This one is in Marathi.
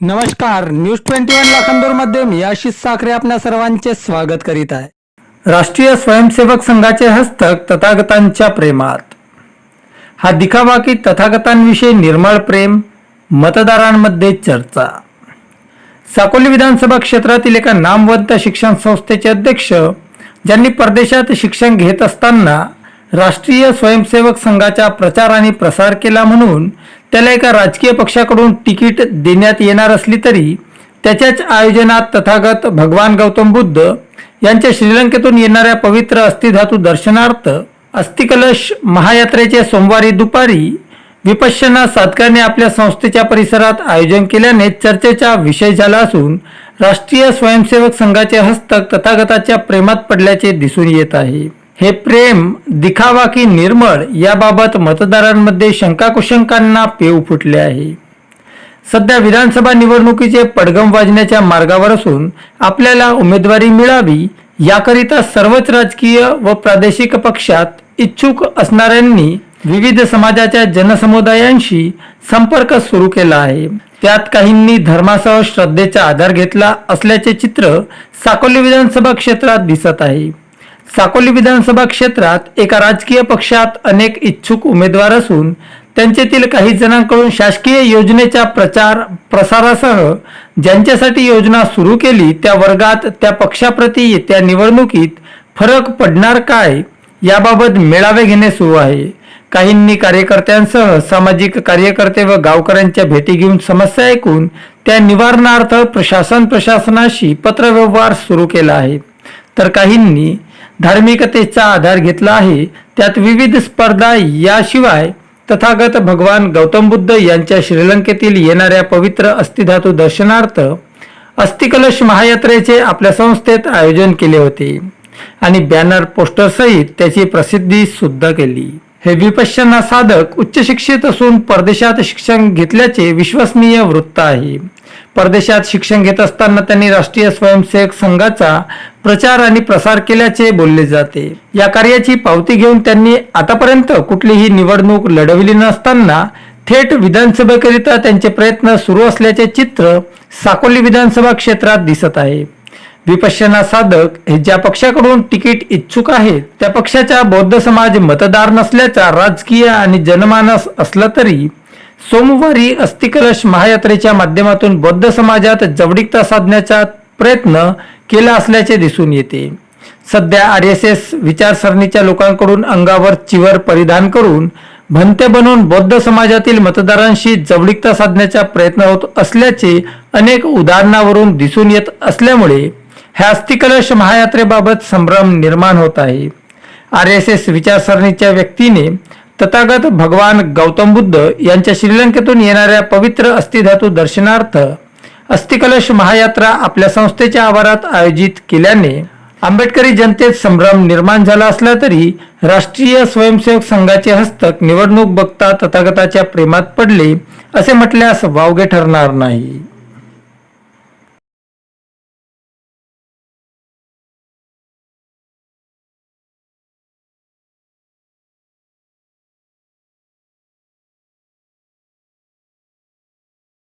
नमस्कार न्यूज ट्वेंटी वन लाखांदूरमध्ये मी आशिष साखरे आपल्या सर्वांचे स्वागत करीत आहे. राष्ट्रीय स्वयंसेवक संघाचे हस्तक तथागतांच्या प्रेमात. हा दिखावा की तथागतांविषयी निर्मळ प्रेम मतदारांमध्ये चर्चा. साकोली विधानसभा क्षेत्रातील एका नामवंत शिक्षण संस्थेचे अध्यक्ष ज्यांनी परदेशात शिक्षण घेत असताना राष्ट्रीय स्वयंसेवक संघाचा प्रचार आणि प्रसार केला म्हणून त्याला एका राजकीय पक्षाकडून तिकीट देण्यात येणार असली तरी त्याच्याच आयोजनात तथागत भगवान गौतम बुद्ध यांच्या श्रीलंकेतून येणाऱ्या पवित्र अस्थिधातू दर्शनार्थ अस्थिकलश महायात्रेचे सोमवारी दुपारी विपश्यना साधकाने आपल्या संस्थेच्या परिसरात आयोजन केल्याने चर्चेचा विषय झाला असून राष्ट्रीय स्वयंसेवक संघाचे हस्तक तथागताच्या प्रेमात पडल्याचे दिसून येत आहे. हे प्रेम दिखावा की निर्मळ याबाबत मतदारांमध्ये शंकाकुशंकांना पेव फुटले आहे. सध्या विधानसभा निवडणुकीचे पडगम वाजण्याच्या मार्गावर असून आपल्याला उमेदवारी मिळावी याकरिता सर्वच राजकीय व प्रादेशिक पक्षात इच्छुक असणाऱ्यांनी विविध समाजाच्या जनसमुदायांशी संपर्क सुरू केला आहे. त्यात काहींनी धर्मासह श्रद्धेचा आधार घेतला असल्याचे चित्र साकोली विधानसभा क्षेत्रात दिसत आहे. साकोली विधानसभा क्षेत्रात एका राजकीय पक्षात अनेक इच्छुक उमेदवार असून त्यांच्यातील काही जणांकडून शासकीय योजनेच्या प्रचार प्रसारासह ज्यांच्यासाठी योजना सुरू केली त्या वर्गात त्या पक्षाप्रती येत्या निवडणुकीत फरक पडणार काय याबाबत मेळावे घेणे सुरू आहे. काहींनी कार्यकर्त्यांसह सामाजिक कार्यकर्ते व गावकऱ्यांच्या भेटी घेऊन समस्या ऐकून त्या निवारणार्थ प्रशासन प्रशासनाशी पत्रव्यवहार सुरू केला आहे. तर काहींनी धार्मिकतेचा आधार घेतला आहे. त्यात विविध स्पर्धा याशिवाय तथागत भगवान गौतम बुद्ध यांच्या श्रीलंकेतील येणाऱ्या पवित्र अस्थिधातू दर्शनार्थ अस्थिकलश महायात्रेचे आपल्या संस्थेत आयोजन केले होते आणि बॅनर पोस्टर सहित त्याची प्रसिद्धी सुद्धा केली. हे विपश्यना साधक उच्च शिक्षित असून परदेशात शिक्षण घेतल्याचे विश्वसनीय वृत्त आहे. परदेशात शिक्षण घेत असताना त्यांनी राष्ट्रीय स्वयंसेवक संघाचा प्रचार आणि प्रसार केल्याचे बोलले जाते. या कार्याची पावती घेऊन त्यांनी आतापर्यंत कुठलीही निवडणूक लढविली नसताना थेट विधानसभेकरिता त्यांचे प्रयत्न सुरू असल्याचे चित्र साकोली विधानसभा क्षेत्रात दिसत आहे. विपश्यना साधक हे ज्या पक्षाकडून तिकीट इच्छुक आहेत त्या पक्षाचा बौद्ध समाज मतदार नसल्याचा राजकीय आणि जनमानस असला तरी सोमवारी अस्थिकलश महायात्रेच्या माध्यमातून बौद्ध समाजात जवळिकता साधण्याचा प्रयत्न केला असल्याचे दिसून येते. सध्या आर एस एस विचारसरणीच्या लोकांकडून अंगावर चिवर परिधान करून भंते बनवून बौद्ध समाजातील मतदारांशी जवळिकता साधण्याचा प्रयत्न होत असल्याचे अनेक उदाहरणावरून दिसून येत असल्यामुळे ह्या अस्थिकलश महायात्रेबाबत संभ्रम निर्माण होत आहे. आर एस एस विचारसरणीच्या व्यक्तीने तथागत भगवान गौतम बुद्ध यांच्या श्रीलंकेतून येणाऱ्या पवित्र अस्थिधातू दर्शनार्थ अस्थिकलश महायात्रा आपल्या संस्थेच्या आवारात आयोजित केल्याने आंबेडकरी जनतेत संभ्रम निर्माण झाला असला तरी राष्ट्रीय स्वयंसेवक संघाचे हस्तक निवडणूक बघता तथागताच्या प्रेमात पडले असे म्हटल्यास वावगे ठरणार नाही.